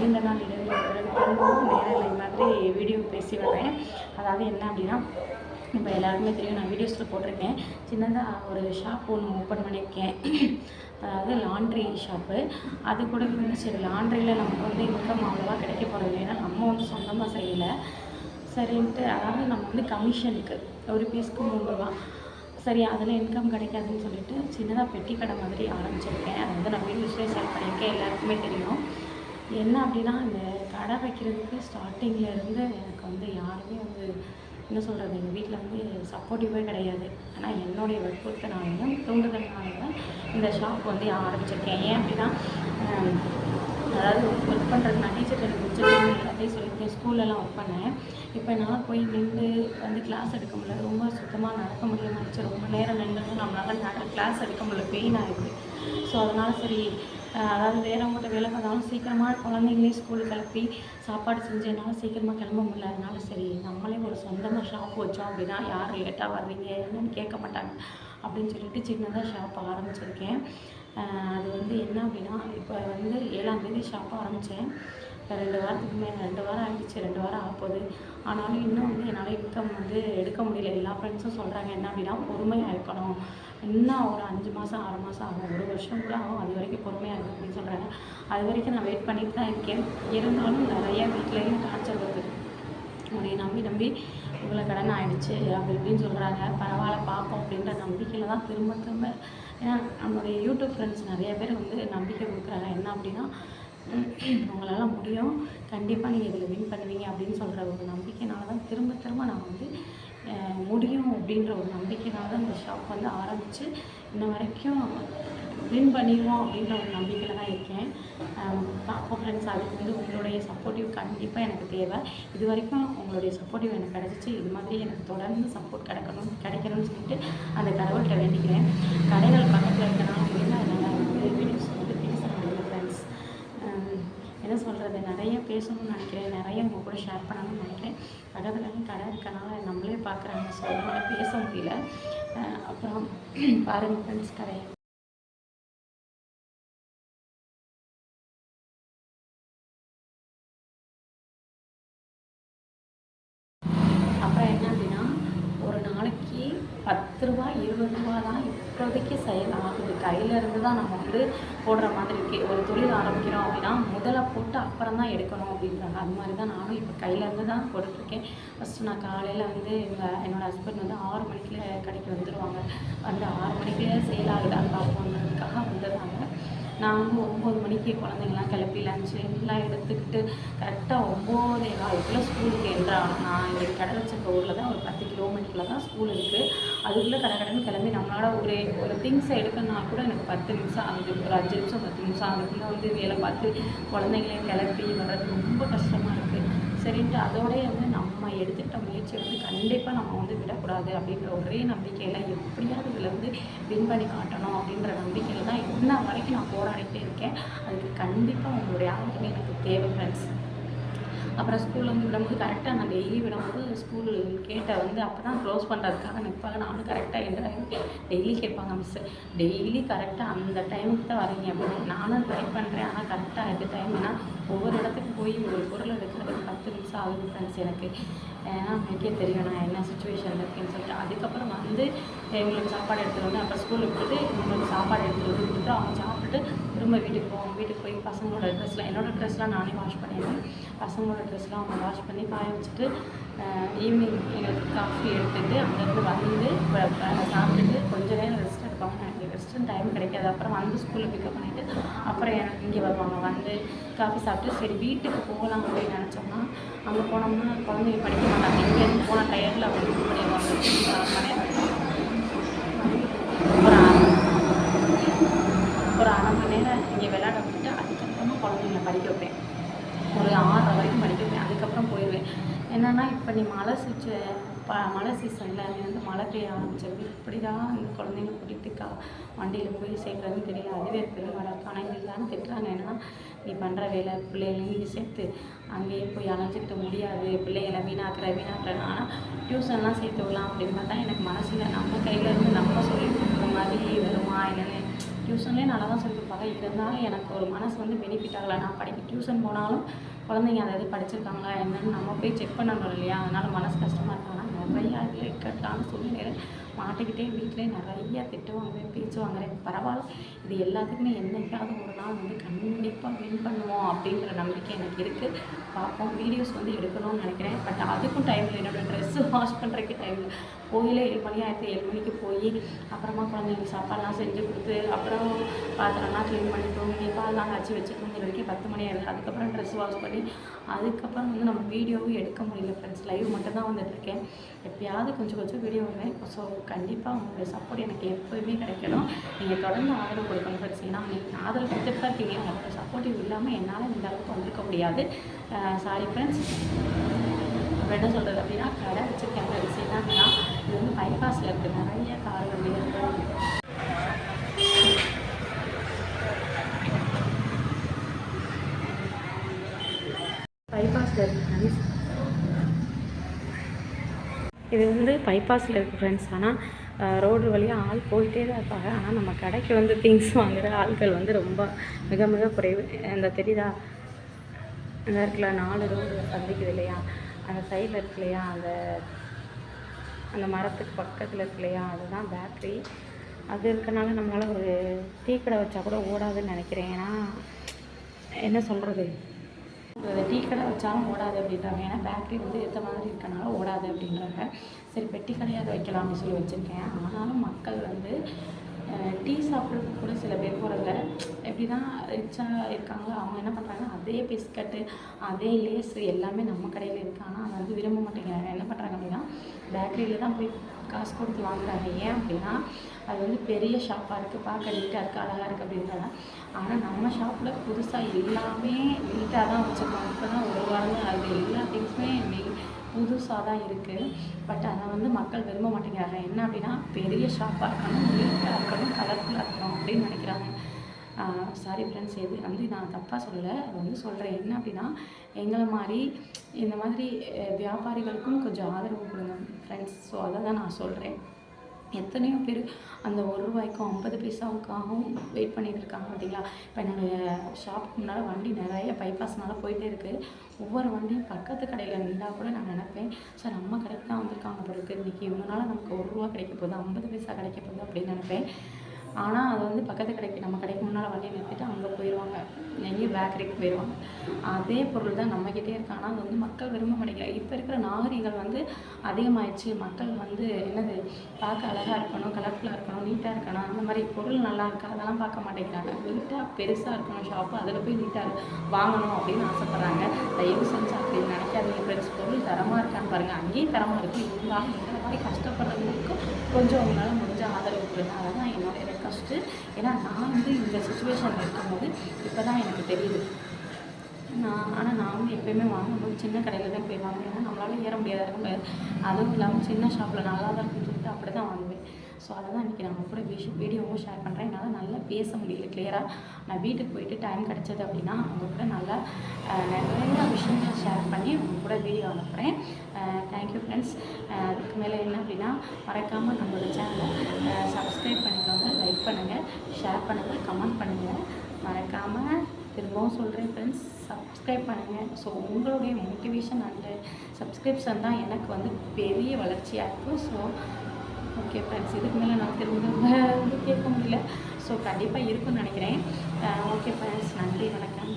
நீண்ட நாள் நிகழ்வும் நேரில் மாதிரி வீடியோ பேசி வர்றேன். அதாவது என்ன அப்படின்னா இப்போ எல்லாருக்குமே தெரியும் நான் வீடியோஸில் போட்டிருக்கேன். சின்னதாக ஒரு ஷாப் ஒன்று ஓப்பன் பண்ணியிருக்கேன் அதாவது லாண்ட்ரி ஷாப்பு அது கூட வந்து சரி லாண்ட்ரியில் நமக்கு வந்து இன்கம் அவ்வளோவா கிடைக்க போகிறது ஏன்னா நம்ம வந்து சொந்தமாக செய்யலை. சரின்ட்டு அதாவது நம்ம வந்து கமிஷனுக்கு ஒரு பீஸ்க்கு மூணு ரூபா. சரி அதில் இன்கம் கிடைக்காதுன்னு சொல்லிட்டு சின்னதாக பெட்டி கடை மாதிரி ஆரம்பிச்சிருக்கேன். அது வந்து நான் வீடியோஸ்லேயே ஷேர் பண்ணியிருக்கேன். எல்லாருக்குமே தெரியும். என்ன அப்படின்னா இந்த கடை வைக்கிறதுக்கு ஸ்டார்டிங்கில் இருந்து எனக்கு வந்து யாருமே வந்து என்ன சொல்கிறது எங்கள் வீட்டில் வந்து சப்போர்ட்டிவே கிடையாது. ஆனால் என்னுடைய வற்புறுத்தினாலையும் தூண்டுதல்னாலையும் இந்த ஷாப் வந்து ஆரம்பிச்சிருக்கேன். ஏன் அப்படின்னா அதாவது ஒர்க் பண்ணுறது நான் டீச்சர் எனக்கு முடிச்சிருக்கேன் எல்லாத்தையும் சொல்லியிருக்கேன் ஸ்கூல்லலாம் ஒர்க் பண்ணேன். இப்போ என்னால் போய் நின்று வந்து கிளாஸ் எடுக்க முடியல ரொம்ப சுத்தமாக நடக்க முடியாமல் இருந்துச்சு. ரொம்ப நேரம் நின்று நம்மளால் நட கிளாஸ் எடுக்க முடியல பெயின் ஆகிடுது ஸோ அதனால் சரி அதாவது வேறவங்கள்ட்ட வேலை பார்த்தாலும் சீக்கிரமாக குழந்தைங்களே ஸ்கூலுக்கு கிளப்பி சாப்பாடு செஞ்சு என்னால் சீக்கிரமாக கிளம்ப முடியல. அதனால சரி நம்மளே ஒரு சொந்தமாக ஷாப் வச்சோம் அப்படின்னா யார் லேட்டாக வர்றீங்க என்னன்னு கேட்க மாட்டாங்க அப்படின்னு சொல்லிட்டு சின்னதாக ஷாப் ஆரம்பிச்சிருக்கேன். அது வந்து என்ன அப்படின்னா இப்போ வந்து ஏழாம் தேதி ஷாப் ஆரம்பித்தேன் ரெண்டு வாரத்துக்கு மேலே ரெண்டு வாரம் ஆகிடுச்சு ரெண்டு வாரம் ஆகுது ஆனாலும் இன்னும் வந்து என்னால் இன்கம் வந்து எடுக்க முடியல. எல்லா ஃப்ரெண்ட்ஸும் சொல்கிறாங்க என்ன அப்படின்னா பொறுமையாக இருக்கணும் இன்னும் ஒரு அஞ்சு மாதம் ஆறு மாதம் ஆகும். ஒரு வருஷம் கூட ஆகும். அது வரைக்கும் பொறுமையாக இருக்கும் அப்படின்னு சொல்கிறாங்க அது வரைக்கும் நான் வெயிட் பண்ணிட்டு தான் இருக்கேன். இருந்தாலும் நிறைய வீட்லேயும் டார்ச்சர் வருது. உன்னை நம்பி நம்பி இவ்வளோ கடன் ஆகிடுச்சு அப்படி இப்படின்னு சொல்கிறாங்க பரவாயில்ல பார்ப்போம் அப்படின்ற நம்பிக்கையில் தான் திரும்ப திரும்ப. ஏன்னா நம்மளுடைய யூடியூப் ஃப்ரெண்ட்ஸ் நிறைய பேர் வந்து நம்பிக்கை கொடுக்குறாங்க. என்ன அப்படின்னா உங்களால் முடியும். கண்டிப்பாக நீங்கள் இதில் வின் பண்ணுவீங்க அப்படின்னு சொல்கிற ஒரு நம்பிக்கைனால தான் திரும்ப திரும்ப நான் வந்து முடியும் அப்படின்ற ஒரு நம்பிக்கைனால தான் இந்த ஷாப் வந்து ஆரம்பித்து இன்ன வரைக்கும் வின் பண்ணிடுவோம் அப்படின்ற ஒரு நம்பிக்கையில் தான் இருக்கேன். அஹ், ஃப்ரெண்ட்ஸ் அதுக்கு வந்து உங்களுடைய சப்போர்ட்டிவ் கண்டிப்பாக எனக்கு தேவை. இது வரைக்கும் உங்களுடைய சப்போர்ட்டிவ் எனக்கு கிடச்சிச்சு. இது மாதிரி எனக்கு தொடர்ந்து சப்போர்ட் கிடைக்கணும் கிடைக்கணும்னு சொல்லிட்டு அந்த கடவுள்கிட்ட வேண்டிக்கிறேன். கடைகள் பக்கத்தில் இருக்கனால என்ன என்னால் வந்து வீடியோஸ் வந்து பேச முடியல ஃப்ரெண்ட்ஸ் அதை நிறைய பேசணும்னு நினைக்கிறேன். நிறைய உங்கள் கூட ஷேர் பண்ணணும்னு நினைக்கிறேன். பக்கத்துலேருந்து கடை இருக்கனால நம்மளே பார்க்குறாங்க ஸோ அதனால் பேச முடியல. அப்புறம் பாருங்கள் ஃப்ரெண்ட்ஸ் கடையை அப்புறம் என்ன அப்படின்னா ஒரு நாளைக்கு பத்து ரூபா இருபது ரூபா தான் இப்போதைக்கு செயல் ஆகுது. கையில இருந்து தான் நம்ம வந்து போடுற மாதிரி இருக்கு. ஒரு துணி ஆரம்பிக்கிறோம் அப்படின்னா முதல்ல போட்டு அப்புறம் தான் எடுக்கணும் அப்படின்றாங்க. அது மாதிரி தான் நானும் இப்போ கையிலேருந்து தான் போட்டுட்ருக்கேன். ஃபஸ்ட்டு நான் காலையில் வந்து என்னோடய ஹஸ்பண்ட் வந்து ஆறு மணிக்குள்ள கடைக்கு வந்துடுவாங்க வந்து ஆறு மணிக்குள்ளே சேல் ஆகுதான்னு பார்ப்போங்கிறதுக்காக வந்துடுறாங்க. நான் வந்து ஒம்பது மணிக்கு குழந்தைங்களாம் கிளப்பி லஞ்சு எல்லாம் எடுத்துக்கிட்டு கரெக்டாக ஒம்போதே காலுக்குள்ளே ஸ்கூலுக்கு என்றான் நான் இங்கே கடை வச்சிருக்க ஊரில் தான் ஒரு பத்து கிலோமீட்டரில் தான் ஸ்கூல் இருக்குது அதுக்குள்ளே கடை கடைன்னு கிளம்பி நம்மளால் ஒரு ஒரு திங்ஸை எடுக்கணும்னா கூட எனக்கு பத்து நிமிஷம் ஆகுது. ஒரு அஞ்சு நிமிஷம் பத்து நிமிஷம் அதுக்குள்ளே வந்து வேலை பார்த்து குழந்தைங்களையும் கிளப்பி வர்றது ரொம்ப கஷ்டமாக இருக்குது சரின்ட்டு அதோடய வந்து நம்ம எடுத்துக்கிட்ட முயற்சியை வந்து கண்டிப்பாக நம்ம வந்து விடக்கூடாது அப்படின்ற ஒரே நம்பிக்கையில் எப்படியாவது இதில் வந்து வின் பண்ணி காட்டணும் அப்படின்ற நம்பிக்கையில் தான் இன்ன வரைக்கும் நான் போராடிட்டே இருக்கேன். அதுக்கு கண்டிப்பாக உங்களுடைய ஆதரவு எனக்கு தேவை ஃப்ரெண்ட்ஸ் அப்புறம் ஸ்கூலில் வந்து விடும்போது கரெக்டாக நான் டெய்லி விடும்போது ஸ்கூல் கேட்டை வந்து அப்போ தான் க்ளோஸ் பண்ணுறதுக்காக நிற்பாங்க நானும் கரெக்டாக என்ட்ராகி டெய்லி கேட்பாங்க மிஸ்ஸு டெய்லி கரெக்டாக அந்த டைமுக்கு தான் வரீங்க அப்படின்னு நானும் ட்ரை பண்ணுறேன் ஆனால் கரெக்டாக எது டைம்னா ஒவ்வொரு இடத்துக்கு போய் ஒரு பொருள் எடுக்கிறதுக்கு பத்து நிமிஷம் ஆகுது ஃப்ரெண்ட்ஸ் எனக்கு. ஏன்னா எனக்கே தெரியும் நான் என்ன சுச்சுவேஷனில் இருக்குன்னு சொல்லிட்டு. அதுக்கப்புறம் வந்து இவங்களுக்கு சாப்பாடு எடுத்துகிட்டு வந்து அப்புறம் ஸ்கூலுக்கு விட்டுட்டு இவங்களுக்கு சாப்பாடு எடுத்துகிட்டு வந்து கொடுத்துட்டு அவங்க சாப்பிட்டுட்டு திரும்ப வீட்டுக்கு போவோம். வீட்டுக்கு போய் பசங்களோட ட்ரெஸ்லாம் என்னோடய ட்ரெஸ்லாம் நானே வாஷ் பண்ணிடுவேன். பசங்களோட ட்ரெஸ்லாம் அவங்க வாஷ் பண்ணி காய வச்சுட்டு ஈவினிங் எங்களுக்கு காஃபி எடுத்துட்டு அங்கேருந்து வந்து சாப்பிட்டுட்டு கொஞ்ச நேரம் ரெஸ்ட் எடுப்பாங்க எனக்கு ரெஸ்ட்டும் டைம் கிடைக்காது. அப்புறம் வந்து ஸ்கூலில் பிக்கப் பண்ணிவிட்டு அப்புறம் எனக்கு இங்கே வருவாங்க. வந்து காஃபி சாப்பிட்டு சரி வீட்டுக்கு போகலாம் அப்படின்னு நினச்சோம்னா அங்கே போனோம்னா குழந்தைங்க படிக்க மாட்டாங்க. இங்கேருந்து போன டயரில் அவங்க இது பண்ணிடுவாங்க ஒரு அரை மணி நேரம் ஒரு அரை மணி நேரம் இங்கே விளையாட விட்டுட்டு அதுக்கப்புறமா குழந்தைங்கள படிக்க வைப்பேன். ஒரு ஆறரை வரைக்கும் படிக்க வைப்பேன். அதுக்கப்புறம் போயிடுவேன். என்னென்னா இப்போ நீ மழை சுச்ச மழை சீசனில் நீ வந்து மழை பெய்ய ஆரம்பிச்சது. இப்படி தான் இந்த குழந்தைங்க கூட்டிகிட்டு கா வண்டியில் போய் சேர்க்குறதுன்னு தெரியல அதுவே பெருமாடாக இருக்கு ஆனால் எங்களுக்கு தானே திட்டுறாங்க. என்னென்னா நீ பண்ணுற வேலை பிள்ளைகளையும் நீ சேர்த்து அங்கேயே போய் அலைஞ்சிக்கிட்டு முடியாது. பிள்ளைகளை வீணாக்குற வீணாக்குற ஆனால் டியூஷன்லாம் சேர்த்து விடலாம் அப்படின்னு பார்த்தா எனக்கு மனசில் நம்ம கையில் இருந்து நம்ம சொல்லி கொடுக்குற மாதிரி வருமா என்னென்னு டியூஷன்லேயே நல்லா தான் சொல்லி கொடுப்பாங்க. இருந்தாலும் எனக்கு ஒரு மனசு வந்து பெனிஃபிட் ஆகலை. நான் படிக்க டியூஷன் போனாலும் குழந்தைங்க அதாவது படிச்சிருக்காங்களா என்னன்னு நம்ம போய் செக் பண்ணணும் இல்லையா? அதனால் மனசு கஷ்டமாக இருக்காங்கன்னா நிறையா இக்கட்டான சூழ்நிலை மாட்டிக்கிட்டே வீட்டிலே நிறைய திட்டு வாங்குறேன் பேச்சு வாங்குறேன் பரவாயில்ல. இது எல்லாத்துக்குமே என்னைக்காவது ஒரு நாள் வந்து கண்டிப்பாக வின் பண்ணுவோம் அப்படின்ற நம்பிக்கை எனக்கு இருக்குது பார்ப்போம். வீடியோஸ் வந்து எடுக்கணும்னு நினைக்கிறேன். பட் அதுக்கும் டைம் இல்லை. என்னோடய ட்ரெஸ்ஸு வாஷ் பண்ணுறதுக்கு டைம் இல்லை. கோயிலே ஏழு மணி ஆயிரத்தி ஏழு மணிக்கு போய் அப்புறமா குழந்தைங்களுக்கு சாப்பாடுலாம் செஞ்சு கொடுத்து அப்புறம் பாத்திரம்லாம் க்ளீன் பண்ணி தூங்கி பால்லாம் காய்ச்சி வச்சு தூங்குற வரைக்கும் பத்து மணி ஆயிடுது அதுக்கப்புறம் ட்ரெஸ் வாஷ் பண்ணி அதுக்கப்புறம் வந்து நம்ம வீடியோவும் எடுக்க முடியல ஃப்ரெண்ட்ஸ் லைவ் மட்டும் தான் வந்துட்டுருக்கேன். எப்பயாவது கொஞ்சம் கொஞ்சம் வீடியோ வருவேன். ஸோ கண்டிப்பாக உங்களுடைய சப்போர்ட் எனக்கு எப்போயுமே கிடைக்கணும். நீங்கள் தொடர்ந்து ஆதரவு கொடுக்கணும். ஃப்ரெண்ட்ஸ் ஏன்னா நீங்கள் ஆதரவு கொடுத்துட்டு தான் இருக்கீங்க உங்களோட சப்போர்ட்டிவ் இல்லாமல் என்னால் இந்த அளவுக்கு வந்திருக்க முடியாது. சாரி ஃப்ரெண்ட்ஸ் இப்போ என்ன சொல்கிறது அப்படின்னா கடை வச்சுருக்கேன். ஃப்ரெண்ட்ஸ் என்னன்னா இது வந்து பைபாஸில் இருக்குது நிறைய காரணம் வண்டி இருக்குது பைபாஸில் இருக்குது ஃப்ரெண்ட்ஸ் இது வந்து பைபாஸில் இருக்குது ஃப்ரெண்ட்ஸ் ஆனால் ரோடு வழியாக ஆள் போயிட்டே தான் இருப்பாங்க. ஆனால் நம்ம கடைக்கு வந்து திங்ஸ் வாங்குகிற ஆட்கள் வந்து ரொம்ப மிக மிக குறைவு. இந்த தெரியுதா? இந்த இருக்குல்ல நாலு ரோடு சந்திக்குது இல்லையா? அந்த சைடில் இருக்கு இல்லையா? அந்த அந்த மரத்துக்கு பக்கத்தில் இருக்கு இல்லையா? அதுதான் பேட்ரி அது இருக்கனால நம்மளால் ஒரு டீ கடை வச்சா கூட ஓடாதுன்னு நினைக்கிறேன். ஏன்னா என்ன சொல்கிறது டீ கடை வச்சாலும் ஓடாது அப்படின்றாங்க. ஏன்னா பேக்கரி வந்து ஏற்ற மாதிரி இருக்கனால ஓடாது அப்படின்றாங்க. சரி பெட்டி கடையாக வைக்கலாம் அப்படின்னு சொல்லி வச்சுருக்கேன். ஆனாலும் மக்கள் வந்து டீ சாப்பிட்றதுக்கு கூட சில பேர் எப்படின்னா ரிச்சாக இருக்காங்க அவங்க என்ன பண்ணுறாங்க அதே பிஸ்கட்டு அதே லேஸ் எல்லாமே நம்ம கடையில் இருக்குது ஆனால் அதை வந்து விரும்ப மாட்டேங்கிறாங்க. என்ன பண்ணுறாங்க அப்படின்னா பேக்கரியில் தான் போய் காசு கொடுத்து வாங்குறாங்க. ஏன் அப்படின்னா அது வந்து பெரிய ஷாப்பாக இருக்குது பார்க்க நீட்டாக இருக்குது அழகாக இருக்குது அப்படின்றாங்க ஆனால் நம்ம ஷாப்பில் புதுசாக எல்லாமே நீட்டாக தான் வச்சுருக்கோம். இப்போ தான் ஒரு வாரம் அது எல்லா திங்ஸுமே நீ புதுசாக தான் இருக்குது பட் அதை வந்து மக்கள் விரும்ப மாட்டேங்கிறாங்க. என்ன அப்படின்னா பெரிய ஷாப்பாக இருக்கணும் நீட்டாக இருக்கணும் கலர்ஃபுல்லாக இருக்கணும் அப்படின்னு நினைக்கிறாங்க. சாரி ஃப்ரெண்ட்ஸ் இது வந்து நான் தப்பாக சொல்லலை. வந்து சொல்கிறேன் என்ன அப்படின்னா எங்களை மாதிரி இந்த மாதிரி வியாபாரிகளுக்கும் கொஞ்சம் ஆதரவு கொடுங்க ஃப்ரெண்ட்ஸ் ஸோ அதை தான் நான் சொல்கிறேன் எத்தனையோ பேர் அந்த ஒரு ரூபாய்க்கும் ஐம்பது பைசாவுக்காகவும் வெயிட் பண்ணிட்டு இருக்காங்க பார்த்தீங்களா? இப்போ என்னுடைய ஷாப்புக்கு முன்னால் வண்டி நிறைய பைபாஸ்னால போயிட்டே இருக்குது ஒவ்வொரு வண்டியும் பக்கத்து கடையில் நின்றால் கூட நான் நினப்பேன் சார் நம்ம கடைக்கு தான் வந்திருக்காங்க போல இருக்கு. இன்றைக்கி இவங்களால நமக்கு ஒரு ரூபா கிடைக்க போகுது ஐம்பது பைசா கிடைக்க போகுது அப்படின்னு நினைப்பேன். ஆனால் அது வந்து பக்கத்து கடைக்கு நம்ம கடைக்கு முன்னால் வண்டி நிறுத்திட்டு அங்கே போயிடுவாங்க எங்கேயும் பேக்கரிக்கு போயிடுவாங்க அதே பொருள் தான் நம்மக்கிட்டே இருக்கு. ஆனால் அது வந்து மக்கள் விரும்ப மாட்டேங்கிறாங்க இப்போ இருக்கிற நாகரிகங்கள் வந்து அதிகமாயிடுச்சு. மக்கள் வந்து என்னது பார்க்க அழகாக இருக்கணும் கலர்ஃபுல்லாக இருக்கணும் நீட்டாக இருக்கணும். அந்த மாதிரி பொருள் நல்லா இருக்கா. அதெல்லாம் பார்க்க மாட்டேங்கிறாங்க. நீட்டாக பெருசாக இருக்கணும். ஷாப்பு அதில் போய் நீட்டாக வாங்கணும் அப்படின்னு ஆசைப்பட்றாங்க. தயவு செஞ்சு அப்படின்னு நினைக்காதீங்க ஃப்ரெண்ட்ஸ் பொருள் தரமாக இருக்கான்னு பாருங்கள் அங்கேயும் தரமாக இருக்குது இருந்தாலும் இந்த மாதிரி கஷ்டப்படுறவங்களுக்கும் கொஞ்சம் உங்களால் முடிஞ்ச அதுதான் என்னோட ரெக்வஸ்ட்டு ஏன்னா நான் வந்து இந்த சுச்சுவேஷனில் இருக்கும்போது இப்போ தான் எனக்கு தெரியுது. நான் ஆனால் நான் வந்து எப்பயுமே வாங்கும்போது சின்ன கடையில் தான் போய் வாங்குவேன். ஏன்னா நம்மளால ஏற முடியாத இருக்கும் அதுவும் இல்லாமல் சின்ன ஷாப்பில் நல்லா தான் இருக்குன்னு சொல்லிட்டு அப்படி தான் வாங்குவேன். ஸோ அதை தான் இன்றைக்கி நான் உங்க கூட விஷயம் வீடியோவும் ஷேர் பண்ணுறேன் என்னால் நல்லா பேச முடியல கிளியராக நான் வீட்டுக்கு போயிட்டு டைம் கிடச்சது அப்படின்னா அவங்க கூட நல்லா நிறைய விஷயங்களை ஷேர் பண்ணி உங்கள் கூட வீடியோ அனுப்புகிறேன் தேங்க்யூ ஃப்ரெண்ட்ஸ் அதுக்கு மேலே என்ன அப்படின்னா மறக்காமல் நம்மளோட சேனலை சப்ஸ்கிரைப் பண்ணிக்கோங்க லைக் பண்ணுங்கள் ஷேர் பண்ணுங்கள் கமெண்ட் பண்ணுங்கள் மறக்காமல் திரும்பவும் சொல்கிறேன் ஃப்ரெண்ட்ஸ் சப்ஸ்கிரைப் பண்ணுங்கள் ஸோ உங்களுடைய மோட்டிவேஷன் அண்டு சப்ஸ்கிரிப்ஷன் தான் எனக்கு வந்து பெரிய வளர்ச்சியாக இருக்கும் ஸோ ஓகே ஃப்ரெண்ட்ஸ் இதுக்கு மேலே நான் திரும்ப வந்து கேட்க முடியல. ஸோ கண்டிப்பாக இருக்கும்னு நினைக்கிறேன். ஓகே ஃப்ரெண்ட்ஸ் நன்றி வணக்கம்.